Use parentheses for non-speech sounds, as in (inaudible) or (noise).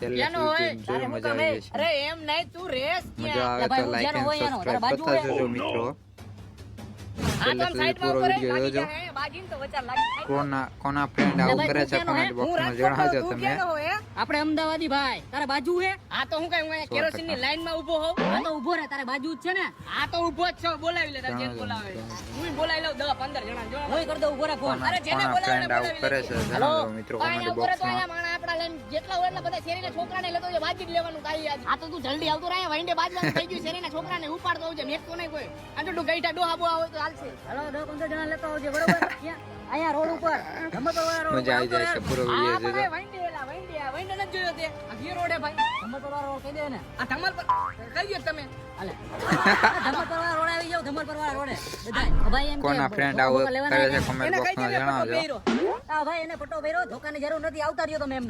જોઈ મજા આવી જશે અરે એમ નહીં તું રેસ મજા આવે ભાઈ, તો લાઈક એન્ડ હોય એનો. તારા સબસ્ક્રાઇબ કરતા જજો મિત્રો પૂરો વીડિયો જોજો. કોના કોના ફ્રેન્ડ આવું કરે છે? કમેન્ટ બોક્સમાં જણાવજો તમે? આપણે અમદાવાદી ભાઈ. તારા બાજુ હે? આ તો હું કઈ હું કેરોસીનની લાઈનમાં ઊભો હોઉં. આ તો ઊભો રહે તારા બાજુ જ છે ને? આ તો ઊભો જ છો. બોલાવી લે તારે જેને બોલાવે. હું બોલાવી લઉં 10 15 જણા. જો હું કરી દઉં ઊભો રહે ફોન. અરે જેને બોલાવે બોલાવી કરે છે. હેલો. મિત્રો કોમેન્ટ બોક્સમાં અહીંયા લઈને જેટલા હોય એટલા બધા શેરીના છોકરાને લેતો જે બાજી જ લેવાનું કાઈ આજ આ તો તું જલ્દી આવતો રહે વાઈન્ડે બાજવાનું થઈ ગયું શેરીના છોકરાને ઉપાડતો આવજે મેં તો નહીં કોઈ. આ તો તું ગઈઠા ડોહા બોહા હોય તો હાલશે. હેલો 10 15 જણા લેતા આવજે બરોબર? અહીંયા રોડ ઉપર. ધમતરવાળા રોડ મજા આવી જાય છે પૂરો વિડિયો જોજો વાઈન્ડે એલા વાઈન્ડે આ આ રોડ રોડ કહી દે ને આ પર કઈ ગયો તમે. હાલે. (laughs) ધમતરવાળા રોડ આવી જાવ ધમતરવાળા રોડે. બધાય. ભાઈ એમ કે કોના ફ્રેન્ડ આવું કરે છે? કમેન્ટ બોક્સમાં જણાવજો. આ ભાઈ એને પટ્ટો પહેર્યો. ધોકાની જરૂર નથી. આવતા રહ્યો તમે એમ.